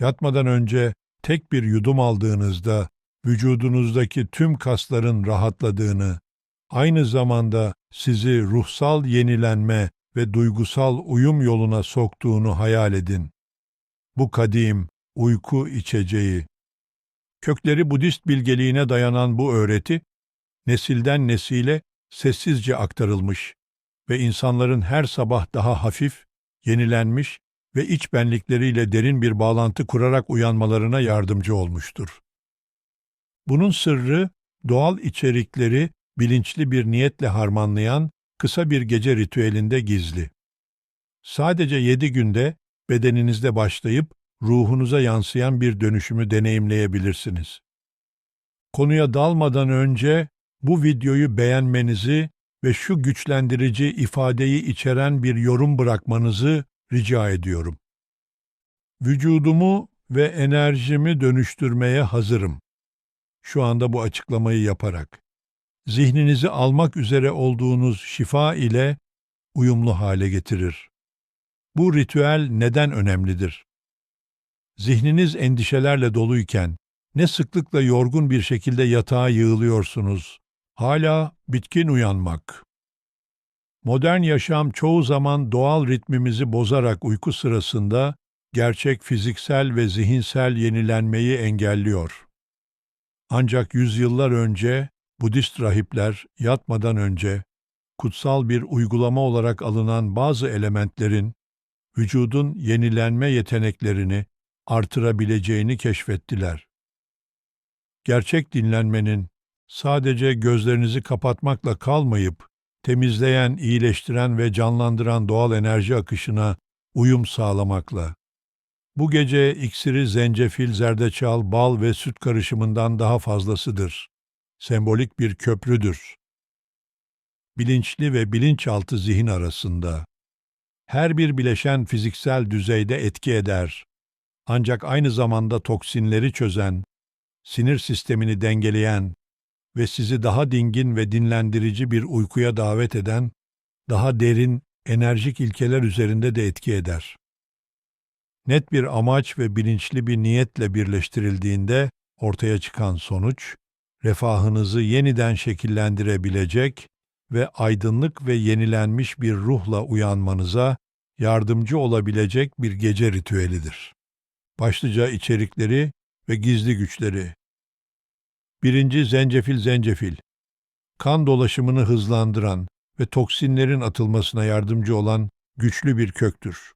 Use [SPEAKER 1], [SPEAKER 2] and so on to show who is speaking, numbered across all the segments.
[SPEAKER 1] Yatmadan önce tek bir yudum aldığınızda vücudunuzdaki tüm kasların rahatladığını, aynı zamanda sizi ruhsal yenilenme ve duygusal uyum yoluna soktuğunu hayal edin. Bu kadim uyku içeceği. Kökleri Budist bilgeliğine dayanan bu öğreti, nesilden nesile sessizce aktarılmış ve insanların her sabah daha hafif, yenilenmiş ve iç benlikleriyle derin bir bağlantı kurarak uyanmalarına yardımcı olmuştur. Bunun sırrı, doğal içerikleri bilinçli bir niyetle harmanlayan kısa bir gece ritüelinde gizli. Sadece yedi günde bedeninizde başlayıp ruhunuza yansıyan bir dönüşümü deneyimleyebilirsiniz. Konuya dalmadan önce bu videoyu beğenmenizi ve şu güçlendirici ifadeyi içeren bir yorum bırakmanızı rica ediyorum. Vücudumu ve enerjimi dönüştürmeye hazırım. Şu anda bu açıklamayı yaparak zihninizi almak üzere olduğunuz şifa ile uyumlu hale getirir. Bu ritüel neden önemlidir? Zihniniz endişelerle doluyken ne sıklıkla yorgun bir şekilde yatağa yığılıyorsunuz? Hala bitkin uyanmak. Modern yaşam çoğu zaman doğal ritmimizi bozarak uyku sırasında gerçek fiziksel ve zihinsel yenilenmeyi engelliyor. Ancak yüzyıllar önce Budist rahipler yatmadan önce kutsal bir uygulama olarak alınan bazı elementlerin vücudun yenilenme yeteneklerini artırabileceğini keşfettiler. Gerçek dinlenmenin sadece gözlerinizi kapatmakla kalmayıp temizleyen, iyileştiren ve canlandıran doğal enerji akışına uyum sağlamakla. Bu gece iksiri zencefil, zerdeçal, bal ve süt karışımından daha fazlasıdır. Sembolik bir köprüdür. Bilinçli ve bilinçaltı zihin arasında. Her bir bileşen fiziksel düzeyde etki eder. Ancak aynı zamanda toksinleri çözen, sinir sistemini dengeleyen ve sizi daha dingin ve dinlendirici bir uykuya davet eden, daha derin, enerjik ilkeler üzerinde de etki eder. Net bir amaç ve bilinçli bir niyetle birleştirildiğinde ortaya çıkan sonuç, refahınızı yeniden şekillendirebilecek ve aydınlık ve yenilenmiş bir ruhla uyanmanıza yardımcı olabilecek bir gece ritüelidir. Başlıca içerikleri ve gizli güçleri. Birinci zencefil zencefil. Kan dolaşımını hızlandıran ve toksinlerin atılmasına yardımcı olan güçlü bir köktür.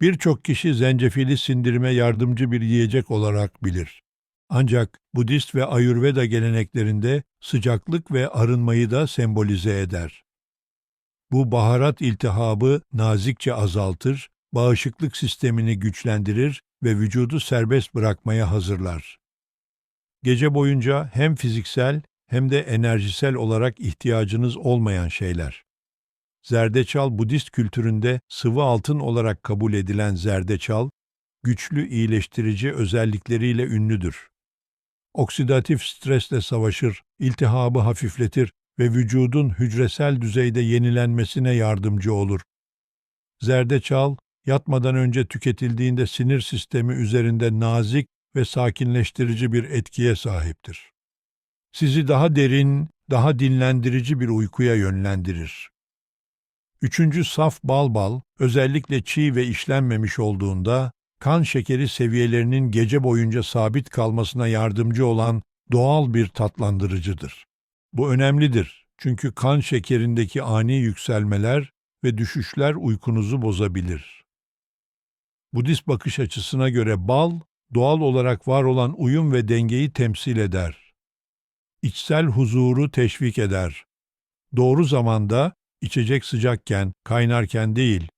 [SPEAKER 1] Birçok kişi zencefili sindirime yardımcı bir yiyecek olarak bilir. Ancak Budist ve Ayurveda geleneklerinde sıcaklık ve arınmayı da sembolize eder. Bu baharat iltihabı nazikçe azaltır, bağışıklık sistemini güçlendirir ve vücudu serbest bırakmaya hazırlar. Gece boyunca hem fiziksel hem de enerjisel olarak ihtiyacınız olmayan şeyler. Zerdeçal Budist kültüründe sıvı altın olarak kabul edilen zerdeçal, güçlü iyileştirici özellikleriyle ünlüdür. Oksidatif stresle savaşır, iltihabı hafifletir ve vücudun hücresel düzeyde yenilenmesine yardımcı olur. Zerdeçal, yatmadan önce tüketildiğinde sinir sistemi üzerinde nazik ve sakinleştirici bir etkiye sahiptir. Sizi daha derin, daha dinlendirici bir uykuya yönlendirir. Üçüncü saf bal bal, özellikle çiğ ve işlenmemiş olduğunda, kan şekeri seviyelerinin gece boyunca sabit kalmasına yardımcı olan doğal bir tatlandırıcıdır. Bu önemlidir çünkü kan şekerindeki ani yükselmeler ve düşüşler uykunuzu bozabilir. Budist bakış açısına göre bal, doğal olarak var olan uyum ve dengeyi temsil eder. İçsel huzuru teşvik eder. Doğru zamanda, içecek sıcakken, kaynarken değil,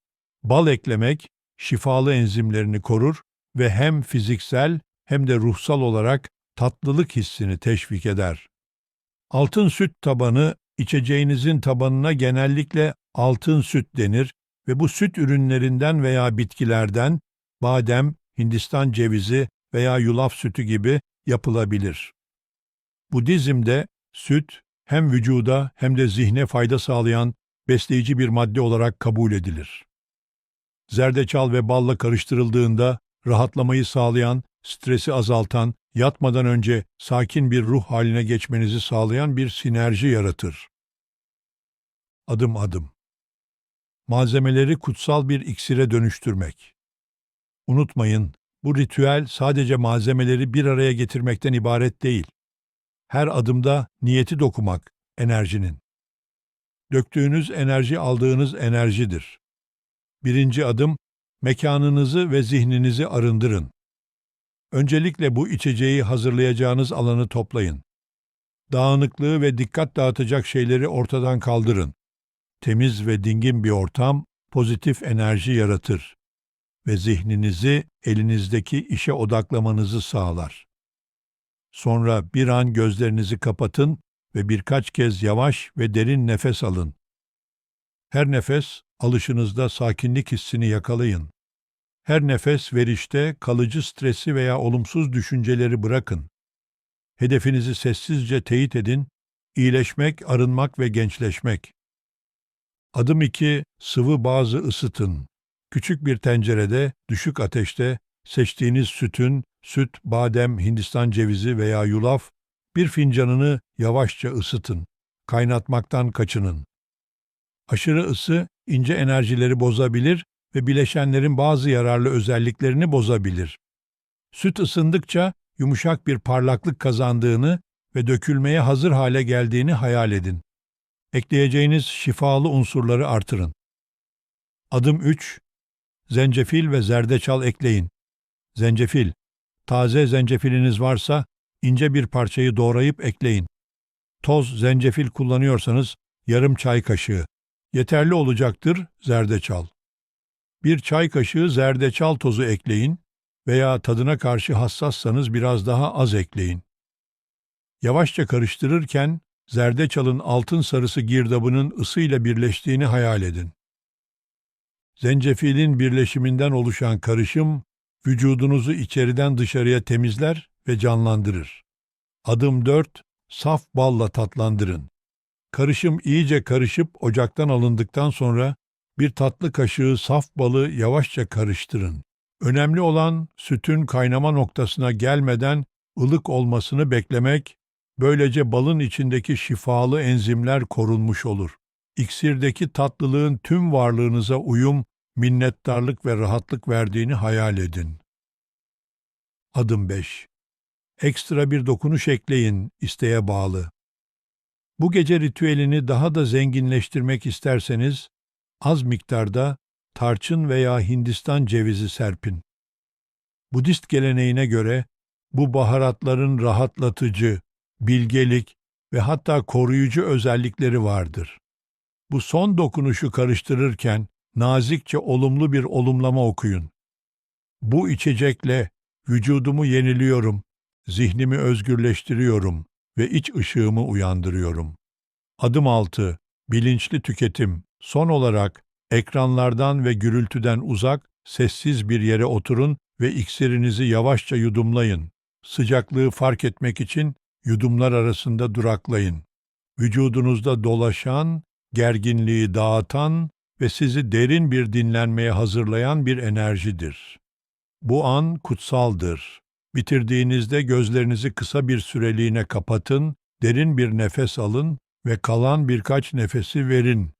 [SPEAKER 1] bal eklemek, şifalı enzimlerini korur ve hem fiziksel hem de ruhsal olarak tatlılık hissini teşvik eder. Altın süt tabanı, içeceğinizin tabanına genellikle altın süt denir ve bu süt ürünlerinden veya bitkilerden badem, Hindistan cevizi veya yulaf sütü gibi yapılabilir. Budizm'de süt hem vücuda hem de zihne fayda sağlayan besleyici bir madde olarak kabul edilir. Zerdeçal ve balla karıştırıldığında rahatlamayı sağlayan, stresi azaltan, yatmadan önce sakin bir ruh haline geçmenizi sağlayan bir sinerji yaratır. Adım adım. Malzemeleri kutsal bir iksire dönüştürmek. Unutmayın, bu ritüel sadece malzemeleri bir araya getirmekten ibaret değil. Her adımda niyeti dokumak, enerjinin. Döktüğünüz enerji aldığınız enerjidir. Birinci adım, mekanınızı ve zihninizi arındırın. Öncelikle bu içeceği hazırlayacağınız alanı toplayın. Dağınıklığı ve dikkat dağıtacak şeyleri ortadan kaldırın. Temiz ve dingin bir ortam pozitif enerji yaratır ve zihninizi elinizdeki işe odaklamanızı sağlar. Sonra bir an gözlerinizi kapatın ve birkaç kez yavaş ve derin nefes alın. Her nefes alışınızda sakinlik hissini yakalayın. Her nefes verişte kalıcı stresi veya olumsuz düşünceleri bırakın. Hedefinizi sessizce teyit edin, iyileşmek, arınmak ve gençleşmek. Adım 2. Sıvı bazı ısıtın. Küçük bir tencerede, düşük ateşte, seçtiğiniz sütün, süt, badem, hindistan cevizi veya yulaf, bir fincanını yavaşça ısıtın. Kaynatmaktan kaçının. Aşırı ısı, ince enerjileri bozabilir ve bileşenlerin bazı yararlı özelliklerini bozabilir. Süt ısındıkça yumuşak bir parlaklık kazandığını ve dökülmeye hazır hale geldiğini hayal edin. Ekleyeceğiniz şifalı unsurları artırın. Adım 3. Zencefil ve zerdeçal ekleyin. Zencefil. Taze zencefiliniz varsa ince bir parçayı doğrayıp ekleyin. Toz zencefil kullanıyorsanız yarım çay kaşığı. Yeterli olacaktır zerdeçal. Bir çay kaşığı zerdeçal tozu ekleyin veya tadına karşı hassassanız biraz daha az ekleyin. Yavaşça karıştırırken zerdeçalın altın sarısı girdabının ısıyla birleştiğini hayal edin. Zencefilin birleşiminden oluşan karışım vücudunuzu içeriden dışarıya temizler ve canlandırır. Adım 4. Saf balla tatlandırın. Karışım iyice karışıp ocaktan alındıktan sonra bir tatlı kaşığı saf balı yavaşça karıştırın. Önemli olan sütün kaynama noktasına gelmeden ılık olmasını beklemek, böylece balın içindeki şifalı enzimler korunmuş olur. İksirdeki tatlılığın tüm varlığınıza uyum, minnettarlık ve rahatlık verdiğini hayal edin. Adım 5. Ekstra bir dokunuş ekleyin, isteğe bağlı. Bu gece ritüelini daha da zenginleştirmek isterseniz, az miktarda tarçın veya Hindistan cevizi serpin. Budist geleneğine göre bu baharatların rahatlatıcı, bilgelik ve hatta koruyucu özellikleri vardır. Bu son dokunuşu karıştırırken nazikçe olumlu bir olumlama okuyun. Bu içecekle vücudumu yeniliyorum, zihnimi özgürleştiriyorum ve iç ışığımı uyandırıyorum. Adım 6. Bilinçli tüketim. Son olarak ekranlardan ve gürültüden uzak, sessiz bir yere oturun ve iksirinizi yavaşça yudumlayın. Sıcaklığı fark etmek için yudumlar arasında duraklayın. Vücudunuzda dolaşan, gerginliği dağıtan ve sizi derin bir dinlenmeye hazırlayan bir enerjidir. Bu an kutsaldır. Bitirdiğinizde gözlerinizi kısa bir süreliğine kapatın, derin bir nefes alın ve kalan birkaç nefesi verin.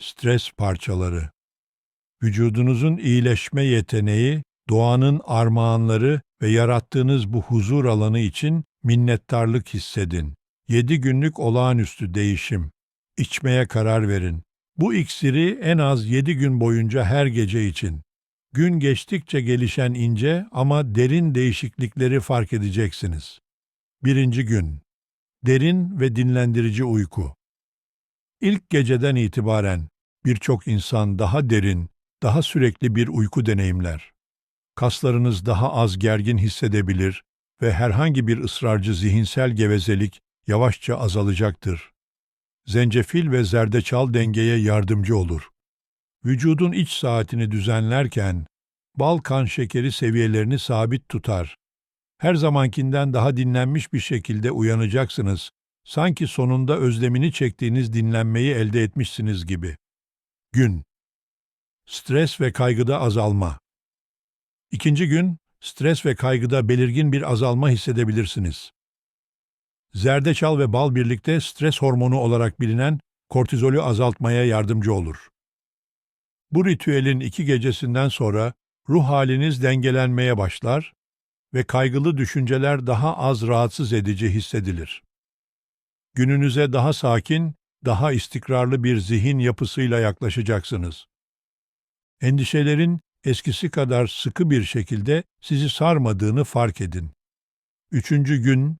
[SPEAKER 1] Stres parçaları Vücudunuzun iyileşme yeteneği, doğanın armağanları ve yarattığınız bu huzur alanı için minnettarlık hissedin. 7 günlük olağanüstü değişim. İçmeye karar verin. Bu iksiri en az 7 gün boyunca her gece için. Gün geçtikçe gelişen ince ama derin değişiklikleri fark edeceksiniz. Birinci gün. Derin ve dinlendirici uyku. İlk geceden itibaren birçok insan daha derin, daha sürekli bir uyku deneyimler. Kaslarınız daha az gergin hissedebilir ve herhangi bir ısrarcı zihinsel gevezelik yavaşça azalacaktır. Zencefil ve zerdeçal dengeye yardımcı olur. Vücudun iç saatini düzenlerken bal kan şekeri seviyelerini sabit tutar. Her zamankinden daha dinlenmiş bir şekilde uyanacaksınız. Sanki sonunda özlemini çektiğiniz dinlenmeyi elde etmişsiniz gibi. Gün Stres ve kaygıda azalma İkinci gün, stres ve kaygıda belirgin bir azalma hissedebilirsiniz. Zerdeçal ve bal birlikte stres hormonu olarak bilinen kortizolü azaltmaya yardımcı olur. Bu ritüelin iki gecesinden sonra ruh haliniz dengelenmeye başlar ve kaygılı düşünceler daha az rahatsız edici hissedilir. Gününüze daha sakin, daha istikrarlı bir zihin yapısıyla yaklaşacaksınız. Endişelerin eskisi kadar sıkı bir şekilde sizi sarmadığını fark edin. Üçüncü gün,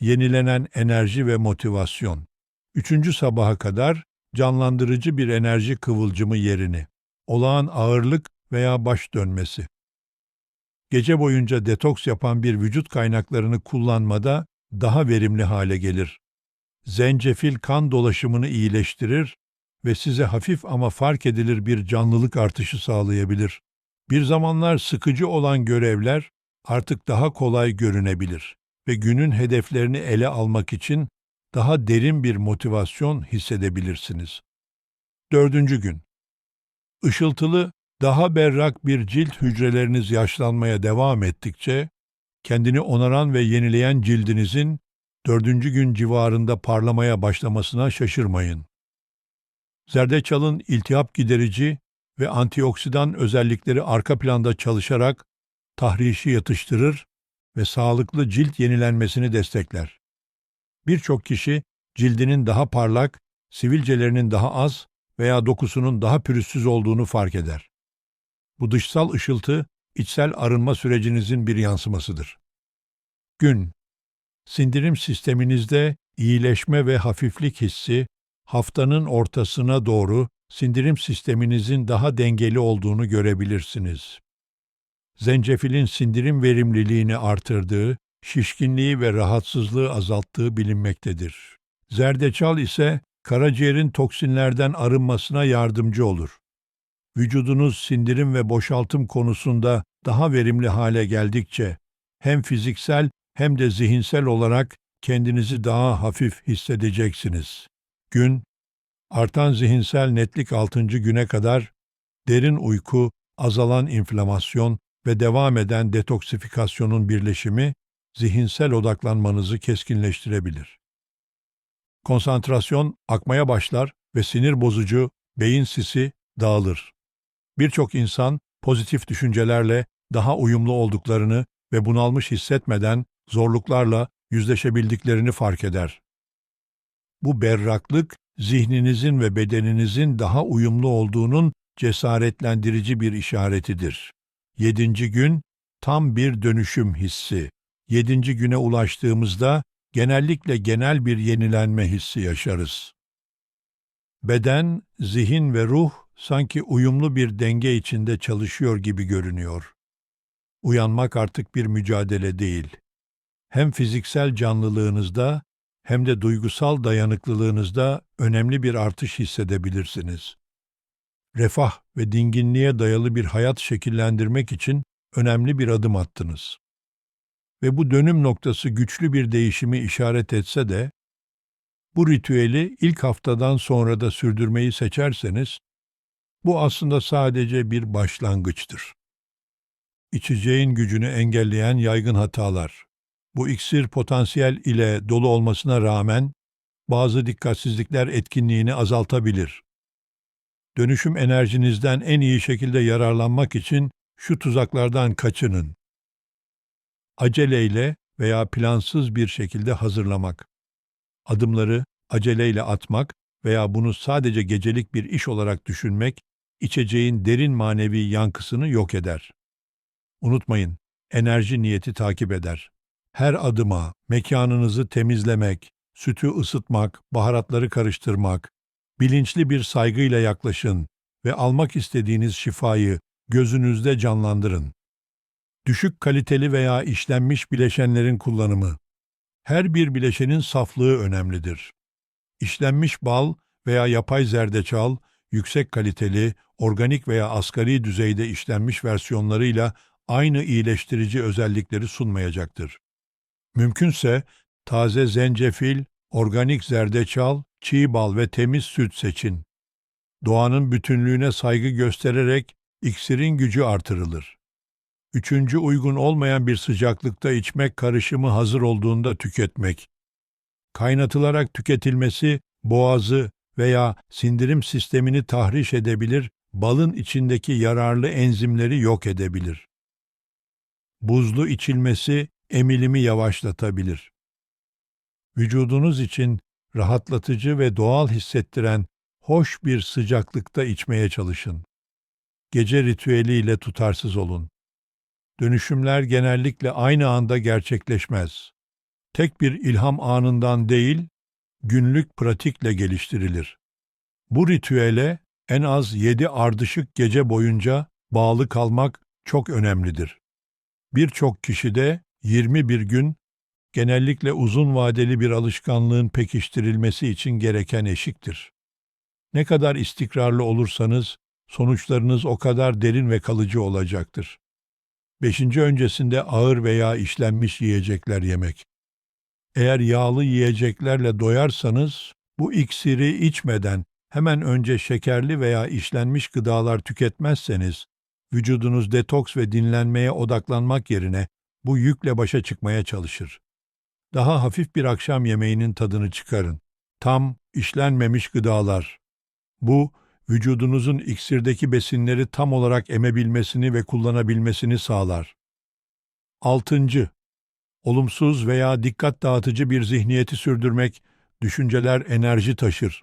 [SPEAKER 1] yenilenen enerji ve motivasyon. Üçüncü sabaha kadar canlandırıcı bir enerji kıvılcımı yerini, olağan ağırlık veya baş dönmesi. Gece boyunca detoks yapan bir vücut kaynaklarını kullanmada daha verimli hale gelir. Zencefil kan dolaşımını iyileştirir ve size hafif ama fark edilir bir canlılık artışı sağlayabilir. Bir zamanlar sıkıcı olan görevler artık daha kolay görünebilir ve günün hedeflerini ele almak için daha derin bir motivasyon hissedebilirsiniz. Dördüncü gün. Işıltılı, daha berrak bir cilt hücreleriniz yaşlanmaya devam ettikçe, kendini onaran ve yenileyen cildinizin dördüncü gün civarında parlamaya başlamasına şaşırmayın. Zerdeçalın iltihap giderici ve antioksidan özellikleri arka planda çalışarak tahrişi yatıştırır ve sağlıklı cilt yenilenmesini destekler. Birçok kişi cildinin daha parlak, sivilcelerinin daha az veya dokusunun daha pürüzsüz olduğunu fark eder. Bu dışsal ışıltı, içsel arınma sürecinizin bir yansımasıdır. Gün Sindirim sisteminizde iyileşme ve hafiflik hissi, haftanın ortasına doğru sindirim sisteminizin daha dengeli olduğunu görebilirsiniz. Zencefilin sindirim verimliliğini artırdığı, şişkinliği ve rahatsızlığı azalttığı bilinmektedir. Zerdeçal ise karaciğerin toksinlerden arınmasına yardımcı olur. Vücudunuz sindirim ve boşaltım konusunda daha verimli hale geldikçe hem fiziksel hem de zihinsel olarak kendinizi daha hafif hissedeceksiniz. Gün, artan zihinsel netlik 6. güne kadar derin uyku, azalan inflamasyon ve devam eden detoksifikasyonun birleşimi zihinsel odaklanmanızı keskinleştirebilir. Konsantrasyon akmaya başlar ve sinir bozucu beyin sisi dağılır. Birçok insan pozitif düşüncelerle daha uyumlu olduklarını ve bunalmış hissetmeden zorluklarla yüzleşebildiklerini fark eder. Bu berraklık, zihninizin ve bedeninizin daha uyumlu olduğunun cesaretlendirici bir işaretidir. Yedinci gün, tam bir dönüşüm hissi. Yedinci güne ulaştığımızda genellikle genel bir yenilenme hissi yaşarız. Beden, zihin ve ruh sanki uyumlu bir denge içinde çalışıyor gibi görünüyor. Uyanmak artık bir mücadele değil. Hem fiziksel canlılığınızda hem de duygusal dayanıklılığınızda önemli bir artış hissedebilirsiniz. Refah ve dinginliğe dayalı bir hayat şekillendirmek için önemli bir adım attınız. Ve bu dönüm noktası güçlü bir değişimi işaret etse de, bu ritüeli ilk haftadan sonra da sürdürmeyi seçerseniz, bu aslında sadece bir başlangıçtır. İçeceğin gücünü engelleyen yaygın hatalar. Bu iksir potansiyel ile dolu olmasına rağmen bazı dikkatsizlikler etkinliğini azaltabilir. Dönüşüm enerjinizden en iyi şekilde yararlanmak için şu tuzaklardan kaçının. Aceleyle veya plansız bir şekilde hazırlamak. Adımları aceleyle atmak veya bunu sadece gecelik bir iş olarak düşünmek, içeceğin derin manevi yankısını yok eder. Unutmayın, enerji niyeti takip eder. Her adıma mekanınızı temizlemek, sütü ısıtmak, baharatları karıştırmak, bilinçli bir saygıyla yaklaşın ve almak istediğiniz şifayı gözünüzde canlandırın. Düşük kaliteli veya işlenmiş bileşenlerin kullanımı. Her bir bileşenin saflığı önemlidir. İşlenmiş bal veya yapay zerdeçal, yüksek kaliteli, organik veya asgari düzeyde işlenmiş versiyonlarıyla aynı iyileştirici özellikleri sunmayacaktır. Mümkünse taze zencefil, organik zerdeçal, çiğ bal ve temiz süt seçin. Doğanın bütünlüğüne saygı göstererek iksirin gücü artırılır. Üçüncü uygun olmayan bir sıcaklıkta içmek karışımı hazır olduğunda tüketmek. Kaynatılarak tüketilmesi boğazı veya sindirim sistemini tahriş edebilir, balın içindeki yararlı enzimleri yok edebilir. Buzlu içilmesi emilimi yavaşlatabilir. Vücudunuz için rahatlatıcı ve doğal hissettiren hoş bir sıcaklıkta içmeye çalışın. Gece ritüeliyle tutarsız olun. Dönüşümler genellikle aynı anda gerçekleşmez. Tek bir ilham anından değil, günlük pratikle geliştirilir. Bu ritüele en az yedi ardışık gece boyunca bağlı kalmak çok önemlidir. Birçok kişide 21 gün genellikle uzun vadeli bir alışkanlığın pekiştirilmesi için gereken eşiktir. Ne kadar istikrarlı olursanız sonuçlarınız o kadar derin ve kalıcı olacaktır. Beşinci öncesinde ağır veya işlenmiş yiyecekler yemek. Eğer yağlı yiyeceklerle doyarsanız bu iksiri içmeden hemen önce şekerli veya işlenmiş gıdalar tüketmezseniz vücudunuz detoks ve dinlenmeye odaklanmak yerine bu yükle başa çıkmaya çalışır. Daha hafif bir akşam yemeğinin tadını çıkarın. Tam işlenmemiş gıdalar. Bu vücudunuzun iksirdeki besinleri tam olarak emebilmesini ve kullanabilmesini sağlar. Altıncı, olumsuz veya dikkat dağıtıcı bir zihniyeti sürdürmek, düşünceler enerji taşır.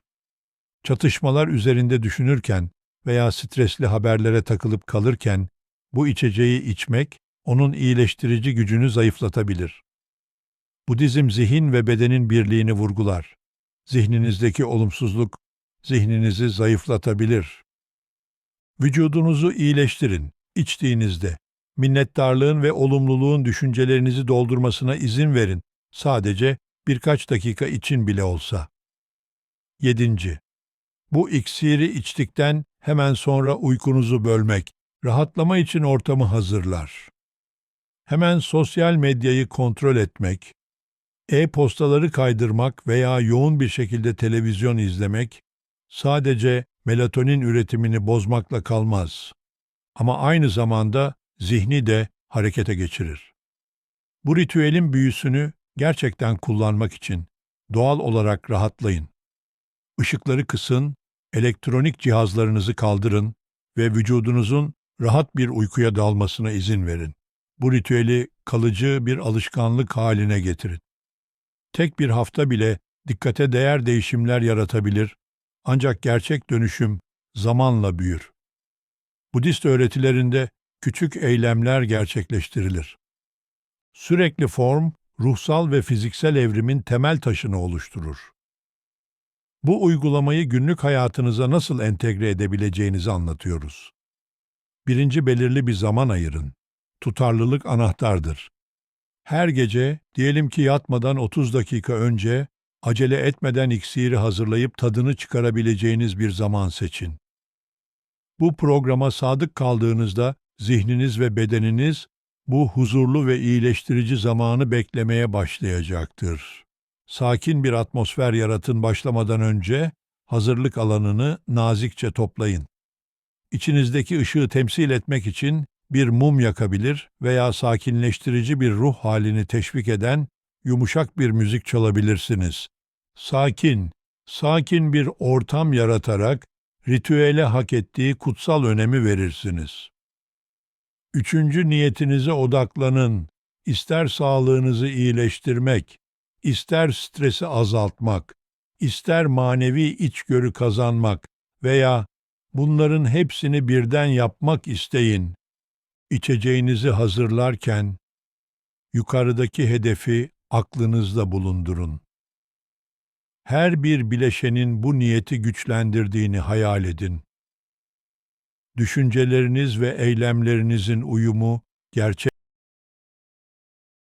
[SPEAKER 1] Çatışmalar üzerinde düşünürken veya stresli haberlere takılıp kalırken bu içeceği içmek onun iyileştirici gücünü zayıflatabilir. Budizm zihin ve bedenin birliğini vurgular. Zihninizdeki olumsuzluk zihninizi zayıflatabilir. Vücudunuzu iyileştirin içtiğinizde. Minnettarlığın ve olumluluğun düşüncelerinizi doldurmasına izin verin. Sadece birkaç dakika için bile olsa. 7. Bu iksiri içtikten hemen sonra uykunuzu bölmek, rahatlama için ortamı hazırlar. Hemen sosyal medyayı kontrol etmek, e-postaları kaydırmak veya yoğun bir şekilde televizyon izlemek sadece melatonin üretimini bozmakla kalmaz. Ama aynı zamanda zihni de harekete geçirir. Bu ritüelin büyüsünü gerçekten kullanmak için doğal olarak rahatlayın. Işıkları kısın, elektronik cihazlarınızı kaldırın ve vücudunuzun rahat bir uykuya dalmasına izin verin. Bu ritüeli kalıcı bir alışkanlık haline getirin. Tek bir hafta bile dikkate değer değişimler yaratabilir ancak gerçek dönüşüm zamanla büyür. Budist öğretilerinde küçük eylemler gerçekleştirilir. Sürekli form, ruhsal ve fiziksel evrimin temel taşını oluşturur. Bu uygulamayı günlük hayatınıza nasıl entegre edebileceğinizi anlatıyoruz. Birinci belirli bir zaman ayırın. Tutarlılık anahtardır. Her gece, diyelim ki yatmadan 30 dakika önce, acele etmeden iksiri hazırlayıp tadını çıkarabileceğiniz bir zaman seçin. Bu programa sadık kaldığınızda zihniniz ve bedeniniz bu huzurlu ve iyileştirici zamanı beklemeye başlayacaktır. Sakin bir atmosfer yaratın başlamadan önce hazırlık alanını nazikçe toplayın. İçinizdeki ışığı temsil etmek için bir mum yakabilir veya sakinleştirici bir ruh halini teşvik eden yumuşak bir müzik çalabilirsiniz. Sakin, sakin bir ortam yaratarak ritüele hak ettiği kutsal önemi verirsiniz. Üçüncü niyetinize odaklanın. İster sağlığınızı iyileştirmek, ister stresi azaltmak, ister manevi içgörü kazanmak veya bunların hepsini birden yapmak isteyin. İçeceğinizi hazırlarken yukarıdaki hedefi aklınızda bulundurun. Her bir bileşenin bu niyeti güçlendirdiğini hayal edin. Düşünceleriniz ve eylemlerinizin uyumu gerçek